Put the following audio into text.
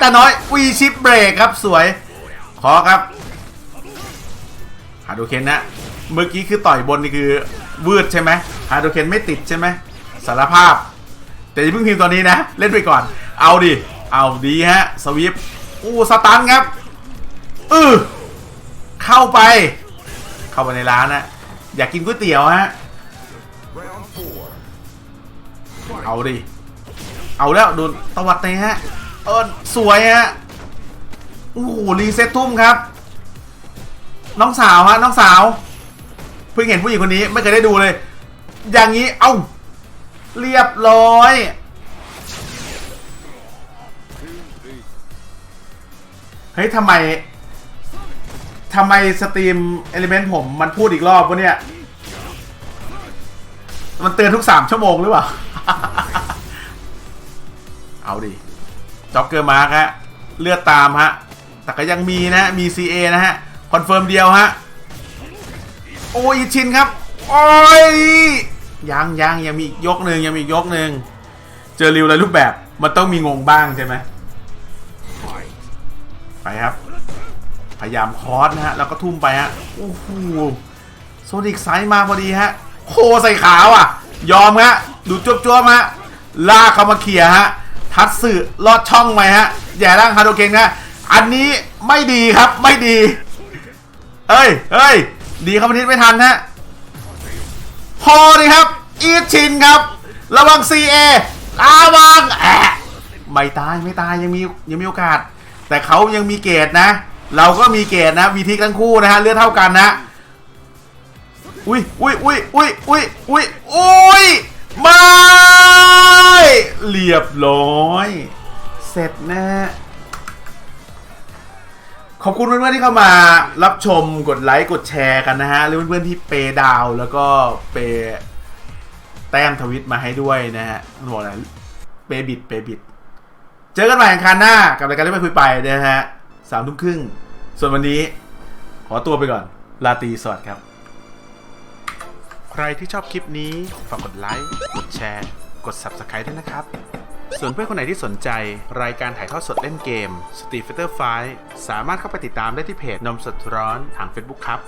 ตาน้อยวีชิปเบรกครับสวย ขอครับฮาโดเคนนะ เมื่อกี้คือต่อยบนนี่คือวืดใช่ไหมฮาโดเคนไม่ติดใช่ไหมสารภาพ แต่อย่าเพิ่งพิมพ์ตอนนี้นะ เล่นไปก่อน เอาดิ เอาดีฮะ สวิปอู้สตันครับ อือเข้าไป เข้าไปในร้านนะ อยากกินก๋วยเตี๋ยวฮะ เอาดิ เอาแล้วโดนตวัดเลยฮะ เออสวยฮะโอ้โหรีเซ็ตทุ่มครับ น้องสาวฮะน้องสาว เพิ่งเห็นผู้หญิงคนนี้ไม่เคยได้ดูเลย อย่างนี้เอ้าเรียบร้อยเฮ้ยทำไมทำไมสตรีมเอลิเมนต์ผมมันพูดอีกรอบวะเนี่ย มันเตือนทุกสามชั่วโมงหรือเปล่า เอาดิ จ็อกเกอร์มาร์กฮะ เลือดตามฮะ แต่ก็ยังมีนะมี CA นะฮะ คอนเฟิร์มเดียวฮะ โอ้ยอิชินครับ โอ้ย ยังยังยังมีอีกยกหนึ่งยังมีอีกยกหนึ่งเจอริวอะไรรูปแบบ มันต้องมีงงบ้างใช่ไหมไปครับ พยายามคอสนะฮะ แล้วก็ทุ่มไปฮะ โอ้โหโซนิกไซส์มาพอดีฮะ โคใส่ขาวอะ ยอมฮะ ดูจวบจวบๆฮะ ลากเขามาเขี่ยฮะ ทัดสื่อลอดช่องไปฮะแย่ร่างฮาโดเกงฮะอันนี้ไม่ดีครับไม่ดี เอ้ยเอ้ยดีครับวันนี้ไม่ทันฮะพอดีครับ อีชินครับ ระวัง CA ระวังแอะไม่ตายไม่ตายยังมียังมีโอกาส แต่เขายังมีเกรดนะ เราก็มีเกรดนะวีทิกทั้งคู่นะฮะเลือดเท่ากันนะอุ้ยอุ้ยอุ้ยอุ้ยอุ้ยอุ้ยอุ้ยไม่ เรียบร้อย เสร็จนะฮะขอบคุณเพื่อนๆที่เข้ามารับชมกดไลค์กดแชร์กันนะฮะหรือเพื่อนๆที่เปย์ดาวแล้วก็เปย์แต้มทวิตมาให้ด้วยนะฮะต้องบอกอะไรเปย์บิดเปย์บิด เจอกันใหม่อังคารหน้ากับรายการเล่นไปคุยไปนะฮะสามทุ่มครึ่ง ส่วนวันนี้ ขอตัวไปก่อน ลาตีสวัสดีครับ ใครที่ชอบคลิปนี้ฝากกดไลค์กดแชร์ กด Subscribe ด้วยนะครับ ส่วนเพื่อนคนไหนที่สนใจ รายการถ่ายทอดสดเล่นเกม Street Fighter 5สามารถเข้าไปติดตามได้ที่เพจนมสดร้อนทาง Facebook ครับ